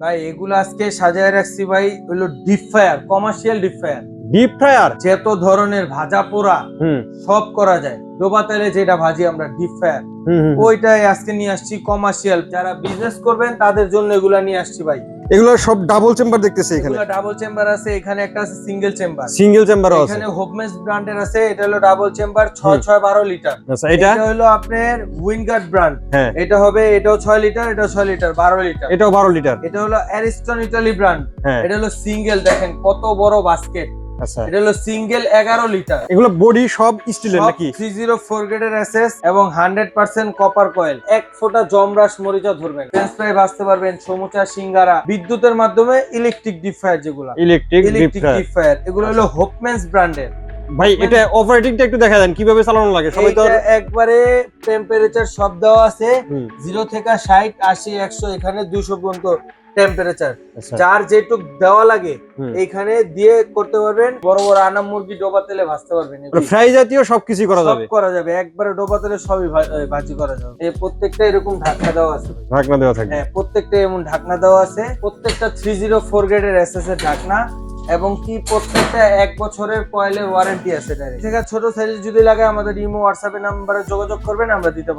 ভাই এগুলো আজকে সাজায় রাখছি ভাই হলো deep fryer commercial deep fryer deep fryer যত ধরনের ভাজা পোড়া সব করা যায়। ডোবা তেলে যেটা ভাজি আমরা ডিপ হুম। ওইটাই আজকে নিয়ে আসছি কমার্শিয়াল যারা বিজনেস করবেন তাদের জন্য এগুলা নিয়ে আসছি ভাই। এগুলো সব ডাবল চেম্বার দেখতেছি এখানে। ডাবল চেম্বার আছে এখানে একটা আছে সিঙ্গেল চেম্বার সিঙ্গেল চেম্বার আছে। এখানে হোপমেস ব্র্যান্ডের আছে এটা হলো ডাবল চেম্বার ছয় হুম। ছয় বারো লিটার আচ্ছা এটা? এটা হলো আপনার উইনগার্ড ব্র্যান্ড হ্যাঁ। এটা হবে এটাও ছয় লিটার এটাও ছয় লিটার বারো লিটার এটাও বারো লিটার এটা হলো অ্যারিস্টন ইটালি ব্র্যান্ড এটা হলো সিঙ্গেল দেখেন কত বড় বাস্কেট আচ্ছা। এটা হলো সিঙ্গেল এগারো লিটার। এগুলো বডি সব স্টিলের নাকি? থ্রি জিরো ফোর গ্রেডের এসএস এবং হান্ড্রেড পার্সেন্ট কপার কয়েল এক ফোঁটা জমরাস মরিচা ধরবেন। ফ্রেঞ্চ ফ্রাই ভাজতে পারবেন সমুচা সিঙ্গারা বিদ্যুতের মাধ্যমে ইলেকট্রিক ডিপ ফায়ার যেগুলো। ইলেকট্রিক ডিপ ডিপ ফায়ার এগুলো হলো হোপমেন্স ব্র্যান্ডের ভাই এটা অপারেটিংটা একটু দেখা দেন কীভাবে চালানো লাগে? সবাই তো একবারে টেম্পারেচার সব দেওয়া আছে। হুম, জিরো থেকে ষাট আশি একশো এখানে দুইশো পর্যন্ত টেম্পারেচার আচ্ছা। যার যেটুক দেওয়া লাগে হুম। এইখানে দিয়ে করতে পারবেন বড় বড় আনাম মুরগি ডোবা তেলে ভাজতে পারবেন। ফ্রাই জাতীয় সবকিছু করা সব যাবে? করা যাবে একবারে ডোবা তেলে সবই ভাজি করা যাবে। এই প্রত্যেকটা এরকম ঢাকনা দেওয়া আছে। ঢাকনা দেওয়া থাকবে। হ্যাঁ প্রত্যেকটা এমন ঢাকনা দেওয়া আছে। প্রত্যেকটা থ্রি জিরো ফোর গ্রেডের এসএস এর ঢাকনা। এবং কি প্রত্যেকটা এক বছরের কয়েলের ওয়ারেন্টি আছে ছোট সাইজ যদি লাগে আমাদের ইমো হোয়াটসঅ্যাপে নাম্বারে যোগাযোগ করবেন, আমরা দিতে পারব।